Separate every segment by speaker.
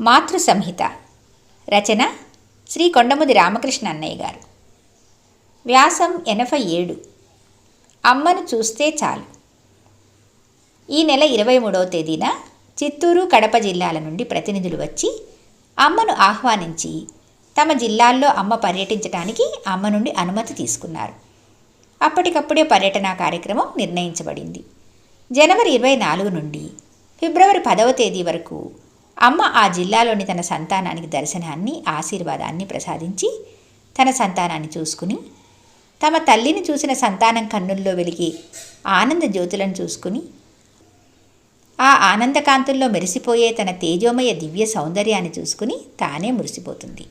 Speaker 1: మాతృ సంహిత రచన శ్రీ కొండముది రామకృష్ణ అన్నయ్య గారు. వ్యాసం ఎనభై ఏడు. అమ్మను చూస్తే చాలు. ఈ నెల ఇరవై మూడవ తేదీన చిత్తూరు కడప జిల్లాల నుండి ప్రతినిధులు వచ్చి అమ్మను ఆహ్వానించి తమ జిల్లాల్లో అమ్మ పర్యటించడానికి అమ్మ నుండి అనుమతి తీసుకున్నారు. అప్పటికప్పుడే పర్యటన కార్యక్రమం నిర్ణయించబడింది. జనవరి ఇరవై నాలుగు నుండి ఫిబ్రవరి పదవ తేదీ వరకు అమ్మ ఆ జిల్లాలోని తన సంతానానికి దర్శనాన్ని ఆశీర్వాదాన్ని ప్రసాదించి తన సంతానాన్ని చూసుకుని తమ తల్లిని చూసిన సంతానం కన్నుల్లో వెలిగే ఆనంద జ్యోతులను చూసుకుని ఆ ఆనందకాంతుల్లో మెరిసిపోయే తన తేజోమయ దివ్య సౌందర్యాన్ని చూసుకుని తానే మురిసిపోతుంది.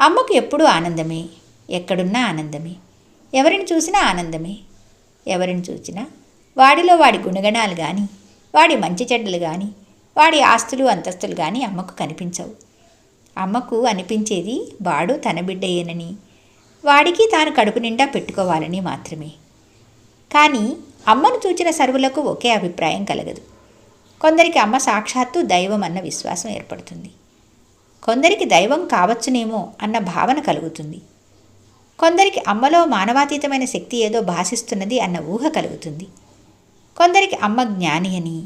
Speaker 1: అమ్మకు ఎప్పుడూ ఆనందమే ఎక్కడున్నా ఆనందమే ఎవరిని చూసినా ఆనందమే ఎవరిని చూసినా వాడిలో వాడి గుణగణాలు కానీ వాడి మంచి చెడ్డలు కానీ వాడి ఆస్తులు అంతస్తులు కానీ అమ్మకు కనిపించవు. అమ్మకు అనిపించేది వాడు తన బిడ్డయేనని. వాడికి తాను కడుపు నిండా పెట్టుకోవాలని మాత్రమే. కానీ అమ్మను చూచిన సర్వులకు ఒకే అభిప్రాయం కలగదు. కొందరికి అమ్మ సాక్షాత్తు దైవం అన్న విశ్వాసం ఏర్పడుతుంది. కొందరికి దైవం కావచ్చునేమో అన్న భావన కలుగుతుంది. కొందరికి అమ్మలో మానవాతీతమైన శక్తి ఏదో భాషిస్తున్నది అన్న ఊహ కలుగుతుంది. కొందరికి అమ్మ జ్ఞాని అని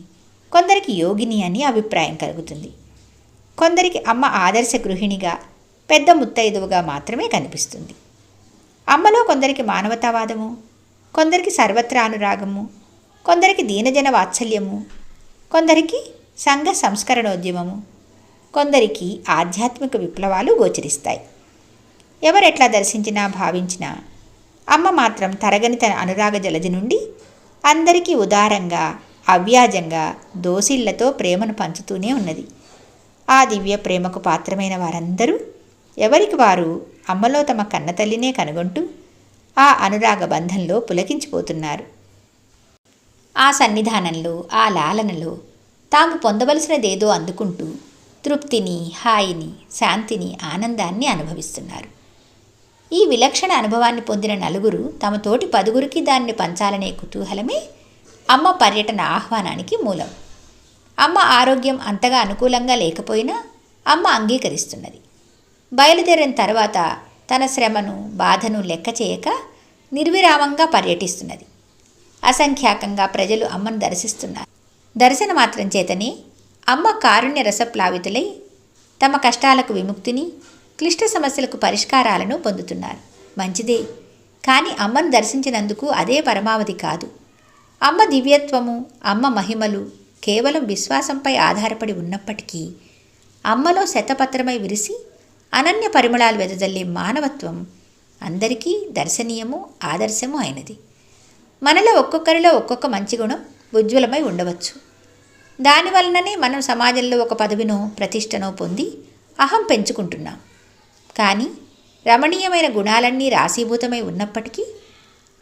Speaker 1: కొందరికి యోగిని అని అభిప్రాయం కలుగుతుంది. కొందరికి అమ్మ ఆదర్శ గృహిణిగా పెద్ద ముత్తైదువుగా మాత్రమే కనిపిస్తుంది. అమ్మలో కొందరికి మానవతావాదము కొందరికి సర్వత్రా అనురాగము కొందరికి దీనజన వాత్సల్యము కొందరికి సంఘ సంస్కరణోద్యమము కొందరికి ఆధ్యాత్మిక విప్లవాలు గోచరిస్తాయి. ఎవరెట్లా దర్శించినా భావించినా అమ్మ మాత్రం తరగని తన అనురాగ జలది నుండి అందరికీ ఉదారంగా అవ్యాజంగా దోసిళ్ళతో ప్రేమను పంచుతూనే ఉన్నది. ఆ దివ్య ప్రేమకు పాత్రమైన వారందరూ ఎవరికి వారు అమ్మలో తమ కన్నతల్లినే కనుగొంటూ ఆ అనురాగ బంధంలో పులకించిపోతున్నారు. ఆ సన్నిధానంలో ఆ లాలనలో తాము పొందవలసినదేదో అందుకుంటూ తృప్తిని హాయిని శాంతిని ఆనందాన్ని అనుభవిస్తున్నారు. ఈ విలక్షణ అనుభవాన్ని పొందిన నలుగురు తమ తోటి పదుగురికి దాన్ని పంచాలనే కుతూహలమే అమ్మ పర్యటన ఆహ్వానానికి మూలం. అమ్మ ఆరోగ్యం అంతగా అనుకూలంగా లేకపోయినా అమ్మ అంగీకరిస్తున్నది. బయలుదేరిన తర్వాత తన శ్రమను బాధను లెక్క చేయక నిర్విరామంగా పర్యటిస్తున్నది. అసంఖ్యాకంగా ప్రజలు అమ్మను దర్శిస్తున్నారు. దర్శన మాత్రం చేతనే అమ్మ కారుణ్య రసప్లావితులై తమ కష్టాలకు విముక్తిని క్లిష్ట సమస్యలకు పరిష్కారాలను పొందుతున్నారు. మంచిదే. కానీ అమ్మను దర్శించినందుకు అదే పరమావధి కాదు. అమ్మ దివ్యత్వము అమ్మ మహిమలు కేవలం విశ్వాసంపై ఆధారపడి ఉన్నప్పటికీ అమ్మలో శతపత్రమై విరిసి అనన్య పరిమళాలు వెదజల్లే మానవత్వం అందరికీ దర్శనీయము ఆదర్శము అయినది. మనలో ఒక్కొక్కరిలో ఒక్కొక్క మంచి గుణం ఉజ్వలమై ఉండవచ్చు. దానివలననే మనం సమాజంలో ఒక పదవినో ప్రతిష్టనో పొంది అహం పెంచుకుంటున్నాం. కానీ రమణీయమైన గుణాలన్నీ రాశీభూతమై ఉన్నప్పటికీ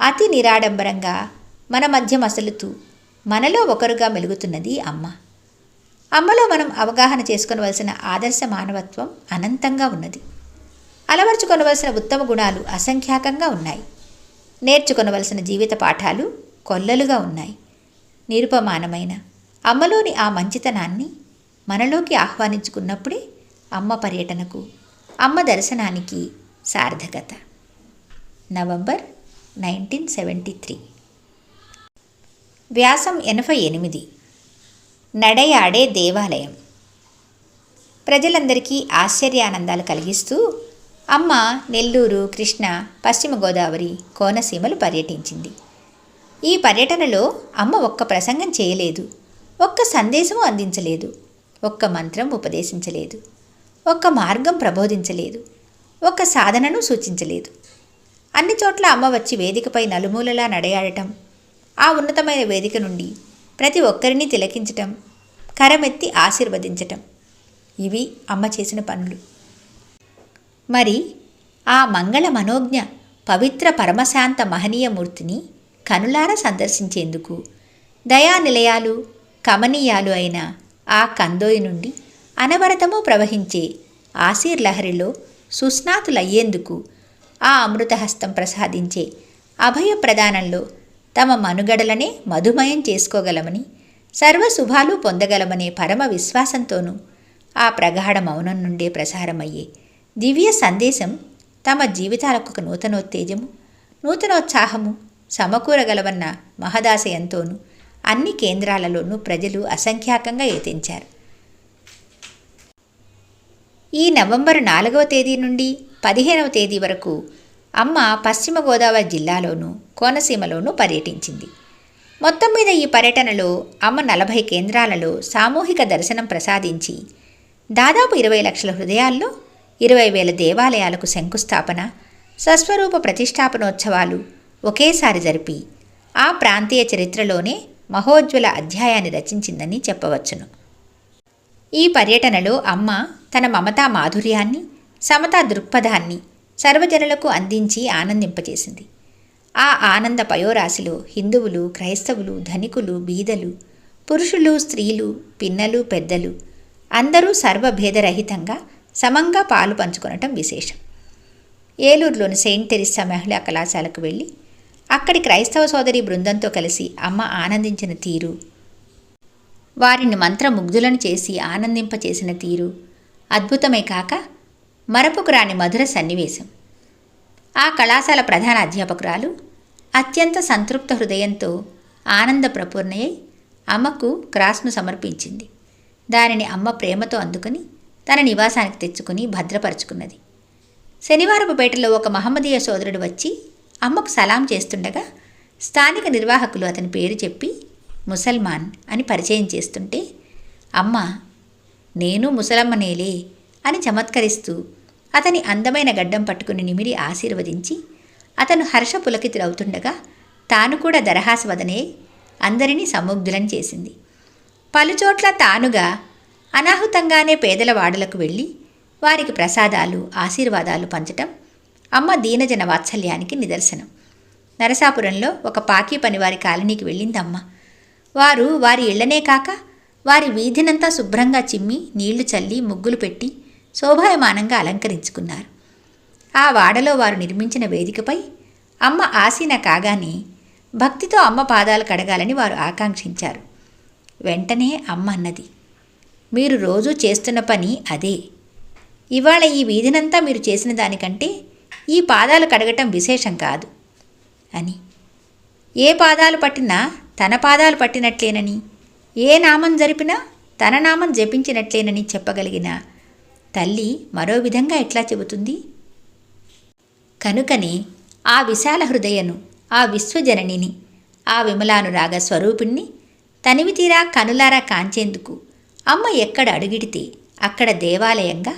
Speaker 1: అతి నిరాడంబరంగా మన మధ్య మసలుతూ మనలో ఒకరుగా మెలుగుతున్నది అమ్మ. అమ్మలో మనం అవగాహన చేసుకోవలసిన ఆదర్శ మానవత్వం అనంతంగా ఉన్నది. అలవర్చుకొనవలసిన ఉత్తమ గుణాలు అసంఖ్యాకంగా ఉన్నాయి. నేర్చుకొనవలసిన జీవిత పాఠాలు కొల్లలుగా ఉన్నాయి. నిరుపమానమైన అమ్మలోని ఆ మంచితనాన్ని మనలోకి ఆహ్వానించుకున్నప్పుడే అమ్మ పర్యటనకు అమ్మ దర్శనానికి సార్థకత. November nineteen seventy three. వ్యాసం ఎనభై ఎనిమిది. నడయాడే దేవాలయం. ప్రజలందరికీ ఆశ్చర్యానందాలు కలిగిస్తూ అమ్మ నెల్లూరు కృష్ణ పశ్చిమ గోదావరి కోనసీమలు పర్యటించింది. ఈ పర్యటనలో అమ్మ ఒక్క ప్రసంగం చేయలేదు ఒక్క సందేశము అందించలేదు ఒక్క మంత్రం ఉపదేశించలేదు ఒక్క మార్గం ప్రబోధించలేదు ఒక్క సాధనను సూచించలేదు. అన్ని చోట్ల అమ్మ వచ్చి వేదికపై నలుమూలలా నడయాడటం ఆ ఉన్నతమైన వేదిక నుండి ప్రతి ఒక్కరిని తిలకించటం కరమెత్తి ఆశీర్వదించటం. ఇవి అమ్మ చేసిన పనులు. మరి ఆ మంగళ మనోజ్ఞ పవిత్ర పరమశాంత మహనీయమూర్తిని కనులారా సందర్శించేందుకు దయానిలయాలు కమనీయాలు అయిన ఆ కందోయి నుండి అనవరతము ప్రవహించే ఆశీర్లహరిలో సుస్నాతులయ్యేందుకు ఆ అమృతహస్తం ప్రసాదించే అభయ ప్రదానంలో తమ మనుగడలనే మధుమయం చేసుకోగలమని సర్వశుభాలు పొందగలమనే పరమ విశ్వాసంతోనూ ఆ ప్రగాఢ మౌనం నుండే ప్రసారమయ్యే దివ్య సందేశం తమ జీవితాలకు ఒక నూతనోత్తేజము నూతనోత్సాహము సమకూరగలవన్న మహదాశయంతోనూ అన్ని కేంద్రాలలోనూ ప్రజలు అసంఖ్యాకంగా యతించారు. ఈ నవంబర్ నాలుగవ తేదీ నుండి పదిహేనవ తేదీ వరకు అమ్మ పశ్చిమ గోదావరి జిల్లాలోనూ కోనసీమలోనూ పర్యటించింది. మొత్తం మీద ఈ పర్యటనలో అమ్మ నలభై కేంద్రాలలో సామూహిక దర్శనం ప్రసాదించి దాదాపు ఇరవై లక్షల హృదయాల్లో ఇరవై వేల దేవాలయాలకు శంకుస్థాపన సస్వరూప ప్రతిష్టాపనోత్సవాలు ఒకేసారి జరిపి ఆ ప్రాంతీయ చరిత్రలోనే మహోజ్వల అధ్యాయాన్ని రచించిందని చెప్పవచ్చును. ఈ పర్యటనలో అమ్మ తన మమతా మాధుర్యాన్ని సమతా దృక్పథాన్ని సర్వజనులకు అందించి ఆనందింపజేసింది. ఆ ఆనంద పయోరాశిలో హిందువులు క్రైస్తవులు ధనికులు బీదలు పురుషులు స్త్రీలు పిన్నలు పెద్దలు అందరూ సర్వభేదరహితంగా సమంగా పాలు పంచుకొనటం విశేషం. ఏలూరులోని సెయింట్ తెరిస్సా మహిళా కళాశాలకు వెళ్ళి అక్కడి క్రైస్తవ సోదరి బృందంతో కలిసి అమ్మ ఆనందించిన తీరు వారిని మంత్రముగ్ధులను చేసి ఆనందింపచేసిన తీరు అద్భుతమే కాక మరపుకు రాని మధుర సన్నివేశం. ఆ కళాశాల ప్రధాన అధ్యాపకురాలు అత్యంత సంతృప్త హృదయంతో ఆనంద ప్రపూర్ణయ్యై అమ్మకు క్రాస్ను సమర్పించింది. దానిని అమ్మ ప్రేమతో అందుకుని తన నివాసానికి తెచ్చుకుని భద్రపరుచుకున్నది. శనివారపు పేటలో ఒక మహమ్మదీయ సోదరుడు వచ్చి అమ్మకు సలాం చేస్తుండగా స్థానిక నిర్వాహకులు అతని పేరు చెప్పి ముసల్మాన్ అని పరిచయం చేస్తుంటే అమ్మ నేను ముసలమ్మనేలే అని చమత్కరిస్తూ అతని అందమైన గడ్డం పట్టుకుని నిమిరి ఆశీర్వదించి అతను హర్ష పులకితులవుతుండగా తాను కూడా దరహాస్వదనే అందరినీ సముగ్ధులను చేసింది. పలుచోట్ల తానుగా అనాహుతంగానే పేదల వాడలకు వెళ్ళి వారికి ప్రసాదాలు ఆశీర్వాదాలు పంచటం అమ్మ దీనజన వాత్సల్యానికి నిదర్శనం. నరసాపురంలో ఒక పాకీ పనివారి కాలనీకి వెళ్ళిందమ్మ. వారు వారి ఇళ్ళనే కాక వారి వీధినంతా శుభ్రంగా చిమ్మి నీళ్ళు చల్లి ముగ్గులు పెట్టి శోభాయమానంగా అలంకరించుకున్నారు. ఆ వాడలో వారు నిర్మించిన వేదికపై అమ్మ ఆసీన కాగానే భక్తితో అమ్మ పాదాలు కడగాలని వారు ఆకాంక్షించారు. వెంటనే అమ్మ అన్నది మీరు రోజూ చేస్తున్న పని అదే. ఇవాళ ఈ వీధినంతా మీరు చేసిన దానికంటే ఈ పాదాలు కడగటం విశేషం కాదు అని. ఏ పాదాలు పట్టినా తన పాదాలు పట్టినట్లేనని ఏ నామం జరిపినా తన నామం జపించినట్లేనని చెప్పగలిగిన తల్లి మరో విధంగా ఎట్లా చెబుతుంది? కనుకనే ఆ విశాల హృదయను ఆ విశ్వజననిని ఆ విమలానురాగ స్వరూపిణ్ణి తనివి తీరా కనులారా కాంచేందుకు అమ్మ ఎక్కడ అడుగిడితే అక్కడ దేవాలయంగా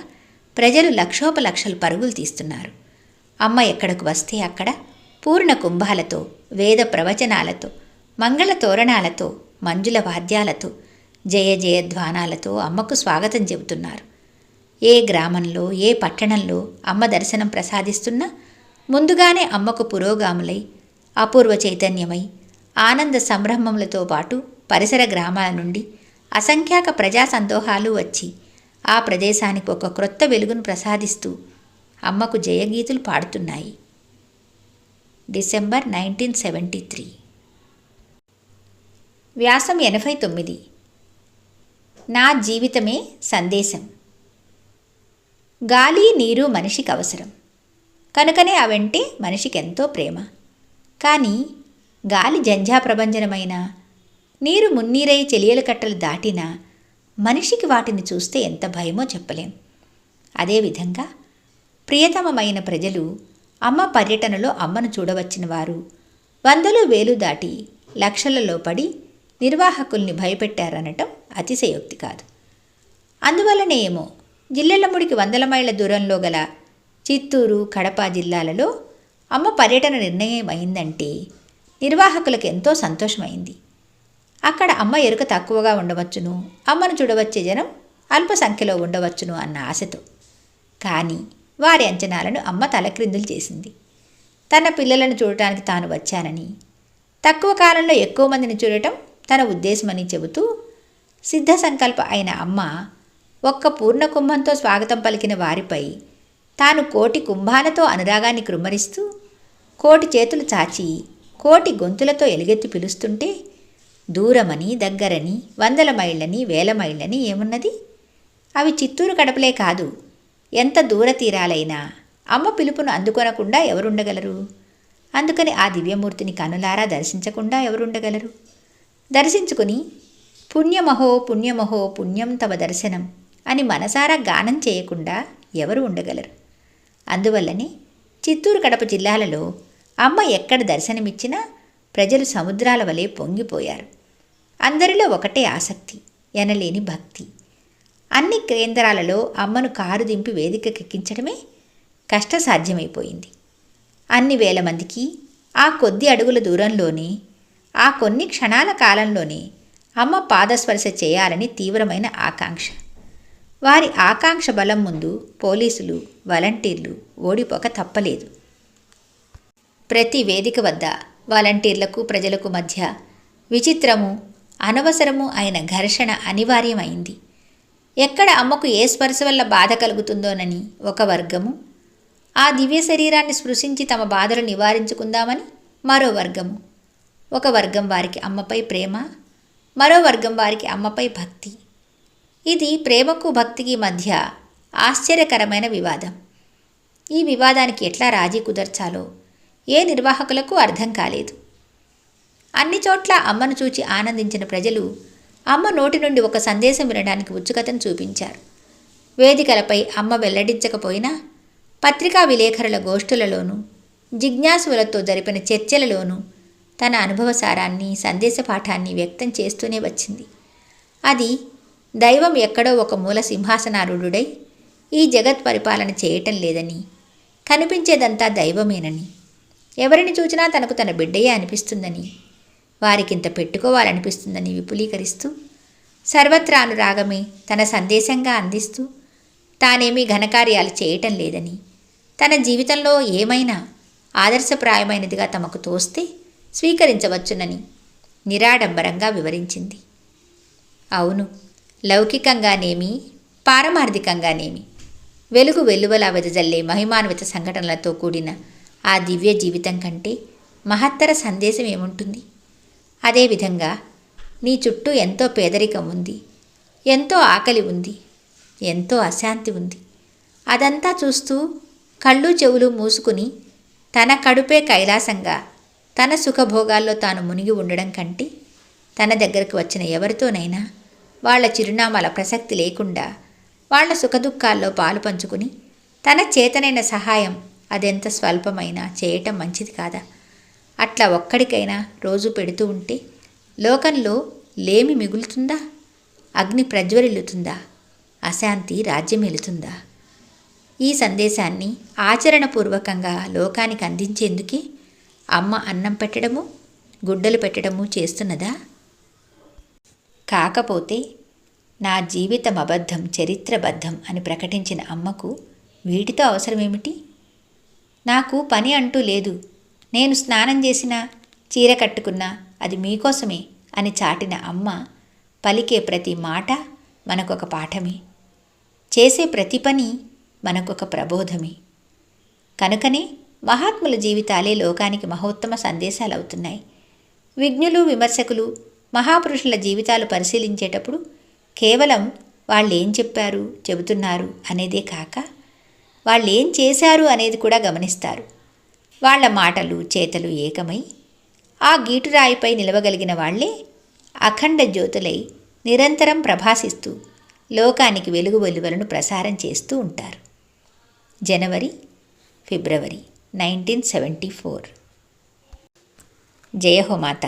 Speaker 1: ప్రజలు లక్షోపలక్షలు పరుగులు తీస్తున్నారు. అమ్మ ఎక్కడకు వస్తే అక్కడ పూర్ణ కుంభాలతో వేద ప్రవచనాలతో మంగళ తోరణాలతో మంజుల వాద్యాలతో జయ జయధ్వానాలతో అమ్మకు స్వాగతం చెబుతున్నారు. ఏ గ్రామంలో ఏ పట్టణంలో అమ్మ దర్శనం ప్రసాదిస్తున్నా ముందుగానే అమ్మకు పురోగాములై అపూర్వ చైతన్యమై ఆనంద సంభ్రమములతో పాటు పరిసర గ్రామాల నుండి అసంఖ్యాక ప్రజా సందోహాలు వచ్చి ఆ ప్రదేశానికి ఒక క్రొత్త వెలుగును ప్రసాదిస్తూ అమ్మకు జయగీతులు పాడుతున్నాయి. December nineteen seventy three. వ్యాసం ఎనభై తొమ్మిది. నా జీవితమే సందేశం. గాలి నీరు మనిషికి అవసరం. కనుకనే అవంటే మనిషికి ఎంతో ప్రేమ. కానీ గాలి జంజా ప్రభంజనమైన నీరు మున్నీరై చెలియల కట్టలు దాటినా మనిషికి వాటిని చూస్తే ఎంత భయమో చెప్పలేం. అదేవిధంగా ప్రియతమమైన ప్రజలు అమ్మ పర్యటనలో అమ్మను చూడవచ్చిన వారు వందలు వేలు దాటి లక్షలలో పడి నిర్వాహకుల్ని భయపెట్టారనటం అతిశయోక్తి కాదు. అందువలనే ఏమో జిల్లెళ్ళముడికి వందల మైళ్ళ దూరంలో గల చిత్తూరు కడప జిల్లాలలో అమ్మ పర్యటన నిర్ణయం అయిందంటే నిర్వాహకులకు ఎంతో సంతోషమైంది. అక్కడ అమ్మ ఎరుక తక్కువగా ఉండవచ్చును అమ్మను చూడవచ్చే జనం అల్ప సంఖ్యలో ఉండవచ్చును అన్న ఆశతో. కానీ వారి అంచనాలను అమ్మ తలక్రిందులు చేసింది. తన పిల్లలను చూడటానికి తాను వచ్చానని తక్కువ కాలంలో ఎక్కువ మందిని చూడటం తన ఉద్దేశమని చెబుతూ సిద్ధ సంకల్ప అయిన అమ్మ ఒక్క పూర్ణ కుంభంతో స్వాగతం పలికిన వారిపై తాను కోటి కుంభాలతో అనురాగాన్ని కృమ్మరిస్తూ కోటి చేతులు చాచి కోటి గొంతులతో ఎలుగెత్తి పిలుస్తుంటే దూరమని దగ్గరని వందల మైళ్ళని వేల మైళ్ళని ఏమున్నది? అవి చిత్తూరు కడపలే కాదు. ఎంత దూర తీరాలైనా అమ్మ పిలుపును అందుకొనకుండా ఎవరుండగలరు? అందుకని ఆ దివ్యమూర్తిని కనులారా దర్శించకుండా ఎవరుండగలరు? దర్శించుకుని పుణ్యమహో పుణ్యమహో పుణ్యం తవ దర్శనం. అని మనసారా గానం చేయకుండా ఎవరు ఉండగలరు? అందువల్లనే చిత్తూరు కడప జిల్లాలలో అమ్మ ఎక్కడ దర్శనమిచ్చినా ప్రజలు సముద్రాల వలె పొంగిపోయారు. అందరిలో ఒకటే ఆసక్తి ఎనలేని భక్తి. అన్ని కేంద్రాలలో అమ్మను కారు దింపి వేదికకెక్కించడమే కష్టసాధ్యమైపోయింది. అన్ని వేల మందికి ఆ కొద్ది అడుగుల దూరంలోనే ఆ కొన్ని క్షణాల కాలంలోనే అమ్మ పాదస్పర్శ చేయాలని తీవ్రమైన ఆకాంక్ష. వారి ఆకాంక్ష బలం ముందు పోలీసులు వాలంటీర్లు ఓడిపోక తప్పలేదు. ప్రతి వేదిక వద్ద వాలంటీర్లకు ప్రజలకు మధ్య విచిత్రము అనవసరము అయిన ఘర్షణ అనివార్యమైంది. ఎక్కడ అమ్మకు ఏ స్పర్శ వల్ల బాధ కలుగుతుందోనని ఒక వర్గము ఆ దివ్య శరీరాన్ని స్పృశించి తమ బాధలు నివారించుకుందామని మరో వర్గము. ఒక వర్గం వారికి అమ్మపై ప్రేమ మరో వర్గం వారికి అమ్మపై భక్తి. ఇది ప్రేమకు భక్తికి మధ్య ఆశ్చర్యకరమైన వివాదం. ఈ వివాదానికి ఎట్లా రాజీ కుదర్చాలో ఏ నిర్వాహకులకు అర్థం కాలేదు. అన్ని చోట్ల అమ్మను చూచి ఆనందించిన ప్రజలు అమ్మ నోటి నుండి ఒక సందేశం వినడానికి ఉత్సుకతను చూపించారు. వేదికలపై అమ్మ వెల్లడించకపోయినా పత్రికా విలేఖరుల గోష్ఠులలోనూ జిజ్ఞాసులతో జరిపిన చర్చలలోనూ తన అనుభవసారాన్ని సందేశ పాఠాన్ని వ్యక్తం చేస్తూనే వచ్చింది. అది దైవం ఎక్కడో ఒక మూల సింహాసనారుడై ఈ జగత్ పరిపాలన చేయటం లేదని కనిపించేదంతా దైవమేనని. ఎవరిని చూచినా తనకు తన బిడ్డయే అనిపిస్తుందని వారికింత పెట్టుకోవాలనిపిస్తుందని విపులీకరిస్తూ సర్వత్రా అనురాగమే తన సందేశంగా అందిస్తూ తానేమీ ఘనకార్యాలు చేయటం లేదని తన జీవితంలో ఏమైనా ఆదర్శప్రాయమైనదిగా తమకు తోస్తే స్వీకరించవచ్చునని నిరాడంబరంగా వివరించింది. అవును లౌకికంగానేమి పారమార్థికంగానేమి? వెలుగు వెలువల వెదజల్లే మహిమాన్విత సంఘటనలతో కూడిన ఆ దివ్య జీవితం కంటే మహత్తర సందేశం ఏముంటుంది? అదేవిధంగా నీ చుట్టూ ఎంతో పేదరికం ఉంది ఎంతో ఆకలి ఉంది ఎంతో అశాంతి ఉంది. అదంతా చూస్తూ కళ్ళు చెవులు మూసుకుని తన కడుపే కైలాసంగా తన సుఖభోగాల్లో తాను మునిగి ఉండడం కంటే తన దగ్గరకు వచ్చిన ఎవరితోనైనా వాళ్ళ చిరునామాల ప్రసక్తి లేకుండా వాళ్ళ సుఖదుఖాల్లో పాలు పంచుకుని తన చేతనైన సహాయం అదెంత స్వల్పమైనా చేయటం మంచిది కాదా? అట్లా ఒక్కడికైనా రోజు పెడుతూ ఉంటే లోకంలో లేమి మిగులుతుందా? అగ్ని ప్రజ్వరిల్లుతుందా? అశాంతి రాజ్యమెలుతుందా ఈ సందేశాన్ని ఆచరణపూర్వకంగా లోకానికి అందించేందుకే అమ్మ అన్నం పెట్టడము గుడ్డలు పెట్టడము చేస్తున్నదా? కాకపోతే నా జీవితం అబద్ధం చరిత్రబద్ధం అని ప్రకటించిన అమ్మకు వీటితో అవసరమేమిటి? నాకు పని అంటూ లేదు. నేను స్నానం చేసినా చీర కట్టుకున్నా అది మీకోసమే అని చాటిన అమ్మ పలికే ప్రతి మాట మనకొక పాఠమే. చేసే ప్రతి పని మనకొక ప్రబోధమే. కనుకనే మహాత్ముల జీవితాలే లోకానికి మహోత్తమ సందేశాలు అవుతున్నాయి విజ్ఞులు విమర్శకులు మహాపురుషుల జీవితాలు పరిశీలించేటప్పుడు కేవలం వాళ్ళేం చెప్పారు చెబుతున్నారు అనేదే కాక వాళ్ళు ఏం చేశారు అనేది కూడా గమనిస్తారు. వాళ్ళ మాటలు చేతలు ఏకమై ఆ గీటురాయిపై నిలవగలిగిన వాళ్ళే అఖండ జ్యోతులై నిరంతరం ప్రభాసిస్తూ లోకానికి వెలుగు వెలువలను ప్రసారం చేస్తూ ఉంటారు. జనవరి ఫిబ్రవరి నైన్టీన్ సెవెంటీ ఫోర్. జయహోమాత